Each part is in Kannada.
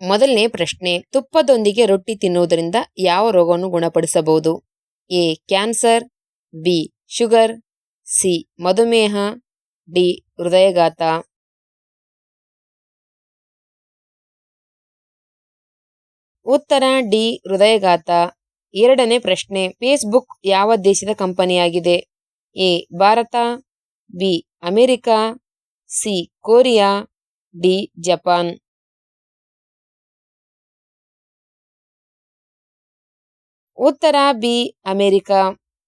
ಮೊದಲನೇ ಪ್ರಶ್ನೆ, ತುಪ್ಪದೊಂದಿಗೆ ರೊಟ್ಟಿ ತಿನ್ನುವುದರಿಂದ ಯಾವ ರೋಗವನ್ನು ಗುಣಪಡಿಸಬಹುದು? A, cancer, B, sugar, C, ಮಧುಮೇಹ, ಡಿ, ಹೃದಯಘಾತ. ಉತ್ತರ, ಡಿ, ಹೃದಯಘಾತ. ಎರಡನೇ ಪ್ರಶ್ನೆ, ಫೇಸ್ಬುಕ್ ಯಾವ ದೇಶದ ಕಂಪನಿಯಾಗಿದೆ? A, Bharat, B, America, C, Korea, D, Japan. ಉತ್ತರ ಬಿ, ಅಮೆರಿಕ.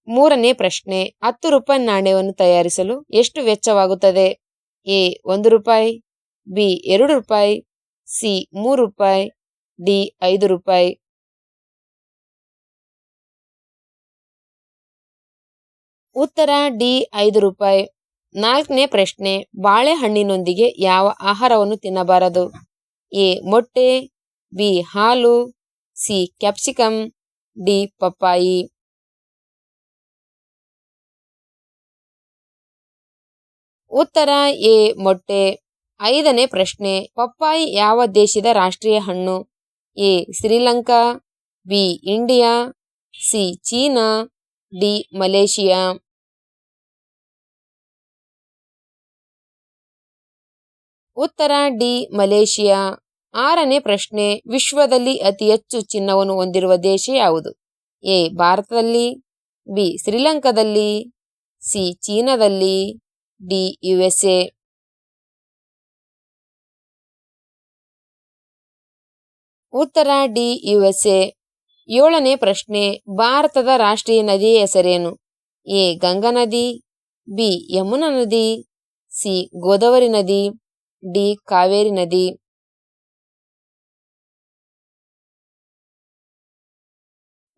ಮೂರನೇ ಪ್ರಶ್ನೆ, ಹತ್ತು ರೂಪಾಯಿ ನಾಣ್ಯವನ್ನು ತಯಾರಿಸಲು ಎಷ್ಟು ವೆಚ್ಚವಾಗುತ್ತದೆ? ಎ, ಒಂದು ರೂಪಾಯಿ, ಬಿ, ಎರಡು ರೂಪಾಯಿ, ಸಿ, ಮೂರು ರೂಪಾಯಿ, ಡಿ, ಐದು ರೂಪಾಯಿ. ಉತ್ತರ ಡಿ, ಐದು ರೂಪಾಯಿ. ನಾಲ್ಕನೇ ಪ್ರಶ್ನೆ, ಬಾಳೆಹಣ್ಣಿನೊಂದಿಗೆ ಯಾವ ಆಹಾರವನ್ನು ತಿನ್ನಬಾರದು? ಎ, ಮೊಟ್ಟೆ, ಬಿ, ಹಾಲು, ಸಿ ಕ್ಯಾಪ್ಸಿಕಮ್ ಡಿ, ಪಪ್ಪಾಯಿ. ಉತ್ತರ, ಎ, ಮೊಟ್ಟೆ. ಐದನೇ ಪ್ರಶ್ನೆ, ಪಪ್ಪಾಯಿ ಯಾವ ದೇಶದ ರಾಷ್ಟ್ರೀಯ ಹಣ್ಣು? A, Sri Lanka, B, India, C, China, D, Malaysia. ಉತ್ತರ, ಡಿ, ಮಲೇಷಿಯಾ. ಆರನೇ ಪ್ರಶ್ನೆ, ವಿಶ್ವದಲ್ಲಿ ಅತಿ ಹೆಚ್ಚು ಚಿನ್ನವನ್ನು ಹೊಂದಿರುವ ದೇಶ ಯಾವುದು? ಎ, ಭಾರತದಲ್ಲಿ, ಬಿ, ಶ್ರೀಲಂಕಾದಲ್ಲಿ, ಸಿ, ಚೀನಾದಲ್ಲಿ, ಡಿ ಯು ಎಸ್ ಎ ಉತ್ತರ, ಡಿ ಯು ಎಸ್ ಎ ಏಳನೇ ಪ್ರಶ್ನೆ, ಭಾರತದ ರಾಷ್ಟ್ರೀಯ ನದಿಯ ಹೆಸರೇನು? ಎ, ಗಂಗಾ ನದಿ, ಬಿ, ಯಮುನಾ ನದಿ, ಸಿ, ಗೋದಾವರಿ ನದಿ, ಡಿ, ಕಾವೇರಿ ನದಿ.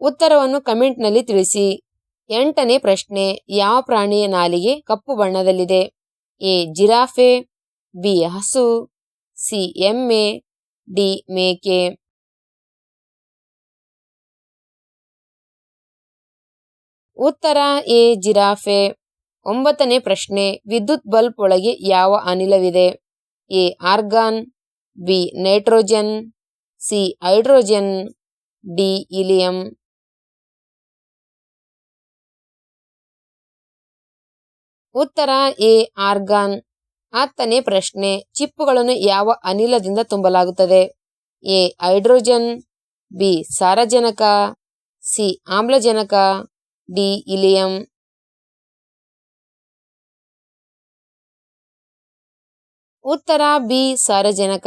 ಉತ್ತರವನ್ನು ಕಮೆಂಟ್ನಲ್ಲಿ ತಿಳಿಸಿ. ಎಂಟನೇ ಪ್ರಶ್ನೆ, ಯಾವ ಪ್ರಾಣಿಯ ನಾಲಿಗೆ ಕಪ್ಪು ಬಣ್ಣದಲ್ಲಿದೆ? ಎ, ಜಿರಾಫೆ, ಬಿ, ಹಸು, ಸಿ, ಎಮ್ಮೆ, ಡಿ, ಮೇಕೆ. ಉತ್ತರ, ಎ, ಜಿರಾಫೆ. ಒಂಬತ್ತನೇ ಪ್ರಶ್ನೆ, ವಿದ್ಯುತ್ ಬಲ್ಬ್ ಒಳಗೆ ಯಾವ ಅನಿಲವಿದೆ? A, argon, B, nitrogen, C, hydrogen, D helium ಉತ್ತರ ಎ, ಆರ್ಗಾನ್. ಹತ್ತನೇ ಪ್ರಶ್ನೆ, ಚಿಪ್ಪುಗಳನ್ನು ಯಾವ ಅನಿಲದಿಂದ ತುಂಬಲಾಗುತ್ತದೆ? ಎ, ಹೈಡ್ರೋಜನ್, ಬಿ, ಸಾರಜನಕ, ಸಿ, ಆಮ್ಲಜನಕ, ಡಿ, ಇಲಿಯಂ. ಉತ್ತರ ಬಿ, ಸಾರಜನಕ.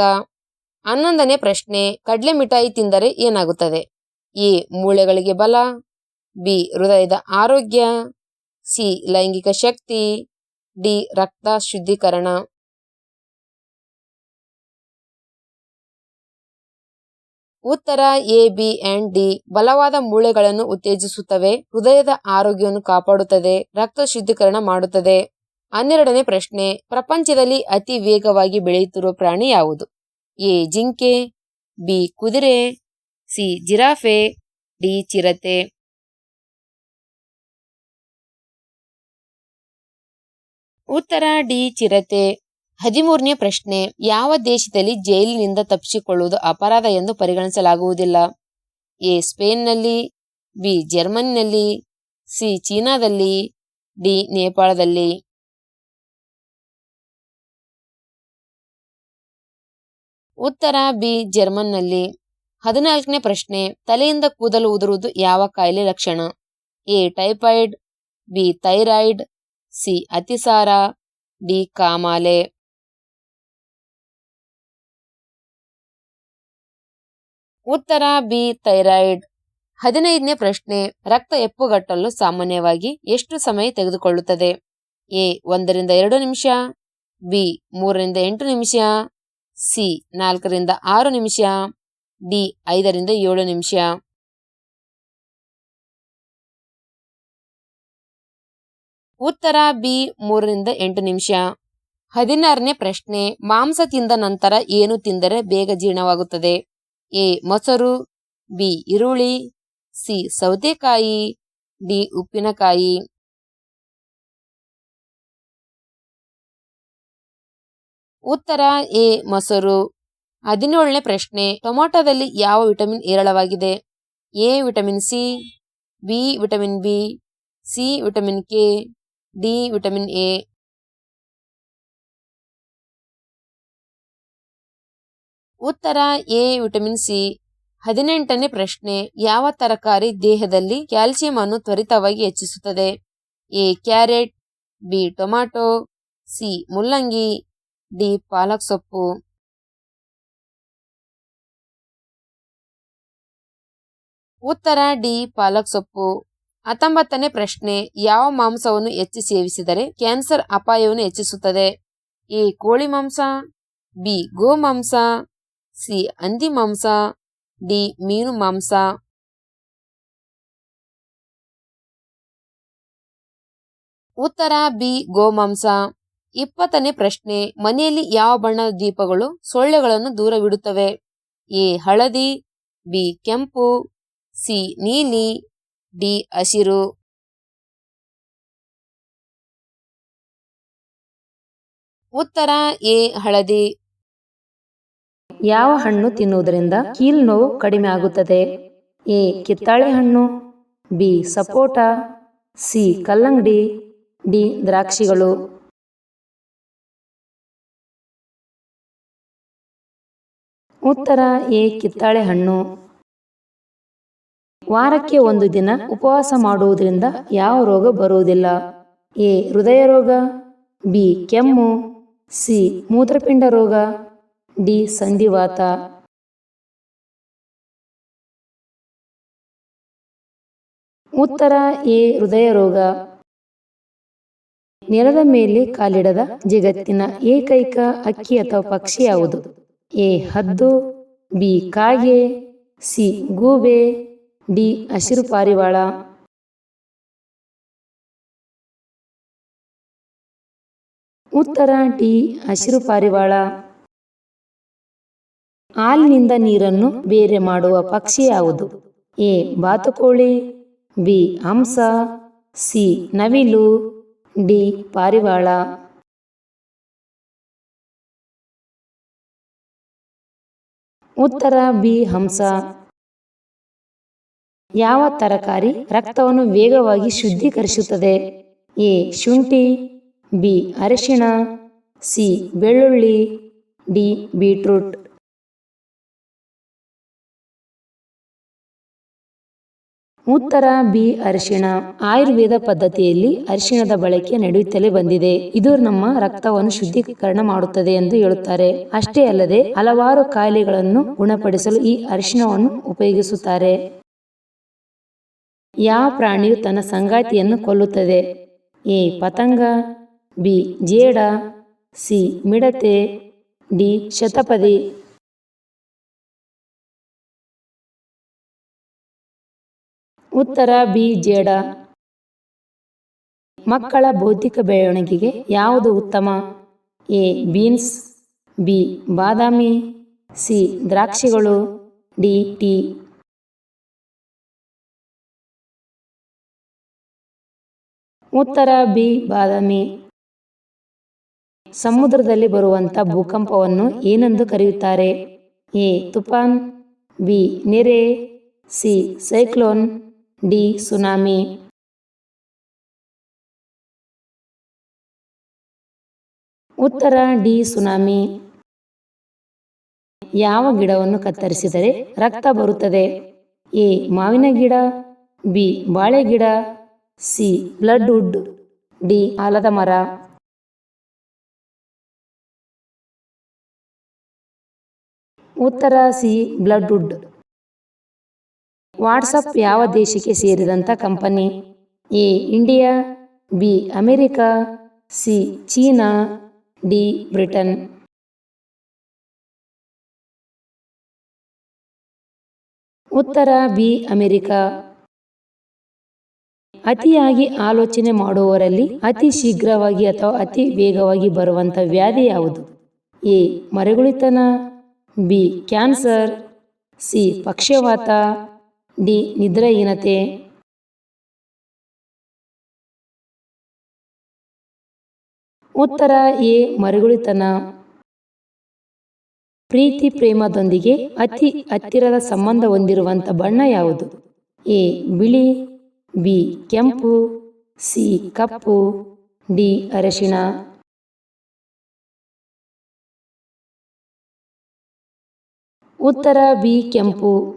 ಹನ್ನೊಂದನೇ ಪ್ರಶ್ನೆ, ಕಡಲೆ ಮಿಠಾಯಿ ತಿಂದರೆ ಏನಾಗುತ್ತದೆ? ಎ, ಮೂಳೆಗಳಿಗೆ ಬಲ, ಬಿ, ಹೃದಯದ ಆರೋಗ್ಯ ಸಿ, ಲೈಂಗಿಕ ಶಕ್ತಿ, ಡಿ, ರಕ್ತ ಶುದ್ಧೀಕರಣ. ಉತ್ತರ ಎ, ಬಿ, ಅಂಡ್ ಡಿ ಬಲವಾದ ಮೂಳೆಗಳನ್ನು ಉತ್ತೇಜಿಸುತ್ತವೆ. ಹೃದಯದ ಆರೋಗ್ಯವನ್ನು ಕಾಪಾಡುತ್ತದೆ. ರಕ್ತ ಶುದ್ಧೀಕರಣ ಮಾಡುತ್ತದೆ. ಹನ್ನೆರಡನೇ ಪ್ರಶ್ನೆ, ಪ್ರಪಂಚದಲ್ಲಿ ಅತಿ ವೇಗವಾಗಿ ಬೆಳೆಯುತ್ತಿರುವ ಪ್ರಾಣಿ ಯಾವುದು? ಎ, ಜಿಂಕೆ, ಬಿ, ಕುದುರೆ, ಸಿ, ಜಿರಾಫೆ, ಡಿ, ಚಿರತೆ. ಉತ್ತರ ಡಿ ಚಿರತೆ. ಹದಿಮೂರನೇ ಪ್ರಶ್ನೆ, ಯಾವ ದೇಶದಲ್ಲಿ ಜೈಲಿನಿಂದ ತಪ್ಪಿಸಿಕೊಳ್ಳುವುದು ಅಪರಾಧ ಎಂದು ಪರಿಗಣಿಸಲಾಗುವುದಿಲ್ಲ? ಎ, ಸ್ಪೇನ್ನಲ್ಲಿ, ಬಿ, ಜರ್ಮನಿನಲ್ಲಿ, ಸಿ, ಚೀನಾದಲ್ಲಿ, ಡಿ, ನೇಪಾಳದಲ್ಲಿ. ಉತ್ತರ ಬಿ, ಜರ್ಮನ್ನಲ್ಲಿ. ಹದಿನಾಲ್ಕನೇ ಪ್ರಶ್ನೆ, ತಲೆಯಿಂದ ಕೂದಲು ಉದುರುವುದು ಯಾವ ಕಾಯಿಲೆ ಲಕ್ಷಣ? A, typhoid, B, thyroid C. ಅತಿಸಾರ, ಡಿ. ಕಾಮಾಲೆ. ಉತ್ತರ, ಬಿ. ಥೈರಾಯ್ಡ್. ಹದಿನೈದನೇ ಪ್ರಶ್ನೆ, ರಕ್ತ ಎಪ್ಪುಗಟ್ಟಲು ಸಾಮಾನ್ಯವಾಗಿ ಎಷ್ಟು ಸಮಯ ತೆಗೆದುಕೊಳ್ಳುತ್ತದೆ? ಎ. ಒಂದರಿಂದ ಎರಡು ನಿಮಿಷ, ಬಿ. ಮೂರರಿಂದ ಎಂಟು ನಿಮಿಷ, ಸಿ. ನಾಲ್ಕರಿಂದ ಆರು ನಿಮಿಷ, ಡಿ. ಐದರಿಂದ ಏಳು ನಿಮಿಷ. ಉತ್ತರ ಬಿ ಮೂರರಿಂದ ಎಂಟು ನಿಮಿಷ. ಹದಿನಾರನೇ ಪ್ರಶ್ನೆ, ಮಾಂಸ ತಿಂದ ನಂತರ ಏನು ತಿಂದರೆ ಬೇಗ ಜೀರ್ಣವಾಗುತ್ತದೆ? ಎ, ಮೊಸರು, ಬಿ, ಈರುಳ್ಳಿ, ಸಿ, ಸೌತೆಕಾಯಿ, ಡಿ, ಉಪ್ಪಿನಕಾಯಿ. ಉತ್ತರ ಎ, ಮೊಸರು. ಹದಿನೇಳನೇ ಪ್ರಶ್ನೆ, ಟೊಮೊಟೊದಲ್ಲಿ ಯಾವ ವಿಟಮಿನ್ ಹೇರಳವಾಗಿದೆ? A vitamin C, B vitamin B, C vitamin K. D vitamin A ಉತ್ತರ ಎ ವಿಟಮಿನ್ ಸಿ ಹದಿನೆಂಟನೇ ಪ್ರಶ್ನೆ, ಯಾವ ತರಕಾರಿ ದೇಹದಲ್ಲಿ ಕ್ಯಾಲ್ಸಿಯಂ ಅನ್ನು ತ್ವರಿತವಾಗಿ ಹೆಚ್ಚಿಸುತ್ತದೆ? A carrot B tomato C ಮುಲ್ಲಂಗಿ ಡಿ ಪಾಲಕ್ ಸೊಪ್ಪು. ಉತ್ತರ ಡಿ ಪಾಲಕ್ ಸೊಪ್ಪು. ಹತ್ತೊಂಬತ್ತನೇ ಪ್ರಶ್ನೆ, ಯಾವ ಮಾಂಸವನ್ನು ಹೆಚ್ಚು ಸೇವಿಸಿದರೆ ಕ್ಯಾನ್ಸರ್ ಅಪಾಯವನ್ನು ಹೆಚ್ಚಿಸುತ್ತದೆ? ಎ, ಕೋಳಿ ಮಾಂಸ, ಬಿ, ಗೋ ಮಾಂಸ, ಸಿ, ಹಂದಿ ಮಾಂಸ, ಡಿ, ಮೀನು ಮಾಂಸ. ಉತ್ತರ, ಬಿ, ಗೋ ಮಾಂಸ. ಇಪ್ಪತ್ತನೇ ಪ್ರಶ್ನೆ, ಮನೆಯಲ್ಲಿ ಯಾವ ಬಣ್ಣದ ದೀಪಗಳು ಸೊಳ್ಳೆಗಳನ್ನು ದೂರವಿಡುತ್ತವೆ? ಎ, ಹಳದಿ, ಬಿ, ಕೆಂಪು, ಸಿ, ನೀಲಿ ಡಿ ಹಸಿರು. ಉತ್ತರ ಎ ಹಳದಿ. ಯಾವ ಹಣ್ಣು ತಿನ್ನುವುದರಿಂದ ಕೀಲ್ ನೋವು ಕಡಿಮೆ ಆಗುತ್ತದೆ? ಎ ಕಿತ್ತಾಳೆ ಹಣ್ಣು, ಬಿ ಸಪೋಟ, ಸಿ ಕಲ್ಲಂಗಡಿ, ಡಿ ದ್ರಾಕ್ಷಿಗಳು. ಉತ್ತರ ಎ ಕಿತ್ತಾಳೆ ಹಣ್ಣು. ವಾರಕ್ಕೆ ಒಂದು ದಿನ ಉಪವಾಸ ಮಾಡುವುದರಿಂದ ಯಾವ ರೋಗ ಬರುವುದಿಲ್ಲ. ಎ. ಹೃದಯ ರೋಗ ಬಿ. ಕೆಮ್ಮು. ಸಿ. ಮೂತ್ರಪಿಂಡ ರೋಗ. ಡಿ. ಸಂಧಿವಾತ. ಉತ್ತರ. ಎ. ಹೃದಯ ರೋಗ ನೆಲದ ಮೇಲೆ ಕಾಲಿಡದ ಜಗತ್ತಿನ ಏಕೈಕ ಅಕ್ಕಿ ಅಥವಾ ಪಕ್ಷಿ ಯಾವುದು? ಎ. ಹದ್ದು. ಬಿ. ಕಾಗೆ. ಸಿ. ಗೂಬೆ. ಡಿ. ಹಸಿರು ಪಾರಿವಾಳ. ಉತ್ತರ ಡಿ. ಹಸಿರು ಪಾರಿವಾಳ. ಹಾಲಿನಿಂದ ನೀರನ್ನು ಬೇರೆ ಮಾಡುವ ಪಕ್ಷಿ ಯಾವುದು? ಎ. ಬಾತುಕೋಳಿ. ಬಿ. ಹಂಸ. ಸಿ. ನವಿಲು. ಡಿ. ಪಾರಿವಾಳ. ಉತ್ತರ ಬಿ. ಹಂಸ. ಯಾವ ತರಕಾರಿ ರಕ್ತವನ್ನು ವೇಗವಾಗಿ ಶುದ್ಧೀಕರಿಸುತ್ತದೆ? ಎ. ಶುಂಠಿ, ಬಿ. ಅರಿಶಿಣ, ಸಿ. ಬೆಳ್ಳುಳ್ಳಿ, ಡಿ. ಬೀಟ್ರೂಟ್. ಉತ್ತರ, ಬಿ. ಅರಿಶಿಣ. ಆಯುರ್ವೇದ ಪದ್ಧತಿಯಲ್ಲಿ ಅರಿಶಿಣದ ಬಳಕೆ ನಡೆಯುತ್ತಲೇ ಬಂದಿದೆ. ಇದು ನಮ್ಮ ರಕ್ತವನ್ನು ಶುದ್ಧೀಕರಣ ಮಾಡುತ್ತದೆ ಎಂದು ಹೇಳುತ್ತಾರೆ. ಅಷ್ಟೇ ಅಲ್ಲದೆ ಹಲವಾರು ಕಾಯಿಲೆಗಳನ್ನು ಗುಣಪಡಿಸಲು ಈ ಅರಿಶಿಣವನ್ನು ಉಪಯೋಗಿಸುತ್ತಾರೆ. ಯಾವ ಪ್ರಾಣಿಯು ತನ್ನ ಸಂಗಾತಿಯನ್ನು ಕೊಲ್ಲುತ್ತದೆ? ಎ. ಪತಂಗ, ಬಿ. ಜೇಡ, ಸಿ. ಮಿಡತೆ, ಡಿ. ಶತಪದಿ. ಉತ್ತರ, ಬಿ. ಜೇಡ. ಮಕ್ಕಳ ಬೌದ್ಧಿಕ ಬೆಳವಣಿಗೆಗೆ ಯಾವುದು ಉತ್ತಮ? A. Beans, B. Badami, C. ದ್ರಾಕ್ಷಿಗಳು, ಡಿ. ಟೀ. ಉತ್ತರ ಬಿ, ಬಾದಾಮಿ. ಸಮುದ್ರದಲ್ಲಿ ಬರುವಂಥ ಭೂಕಂಪವನ್ನು ಏನೆಂದು ಕರೆಯುತ್ತಾರೆ? ಎ, ತುಫಾನ್, ಬಿ, ನೆರೆ, ಸಿ, ಸೈಕ್ಲೋನ್, ಡಿ, ಸುನಾಮಿ. ಉತ್ತರ ಡಿ, ಸುನಾಮಿ. ಯಾವ ಗಿಡವನ್ನು ಕತ್ತರಿಸಿದರೆ ರಕ್ತ ಬರುತ್ತದೆ? ಎ, ಮಾವಿನ ಗಿಡ, ಬಿ, ಬಾಳೆ ಗಿಡ ಸಿ. Blood wood D. ಆಲದ ಮರ. ಉತ್ತರ ಸಿ. ಬ್ಲಡ್ ವುಡ್ ವಾಟ್ಸಪ್ ಯಾವ ದೇಶಕ್ಕೆ ಸೇರಿದಂಥ company? A. India. B. America. C. China. D. Britain. ಉತ್ತರ ಬಿ. ಅಮೆರಿಕಾ. ಅತಿಯಾಗಿ ಆಲೋಚನೆ ಮಾಡುವವರಲ್ಲಿ ಅತಿ ಶೀಘ್ರವಾಗಿ ಅಥವಾ ಅತಿ ವೇಗವಾಗಿ ಬರುವಂಥ ವ್ಯಾಧಿ ಯಾವುದು? ಎ. ಮರೆಗುಳಿತನ, ಬಿ. Cancer, C. ಪಕ್ಷವಾತ, ಡಿ. ನಿದ್ರಾಹೀನತೆ. ಉತ್ತರ ಎ. ಮರೆಗುಳಿತನ. ಪ್ರೀತಿ ಪ್ರೇಮದೊಂದಿಗೆ ಅತಿ ಹತ್ತಿರದ ಸಂಬಂಧ ಹೊಂದಿರುವಂಥ ಬಣ್ಣ ಯಾವುದು? ಎ. ಬಿಳಿ. ಬಿ ಕೆಂಪು ಸಿ ಕಪ್ಪು ಡಿ ಅರಶಿಣ. ಉತ್ತರ ಬಿ ಕೆಂಪು.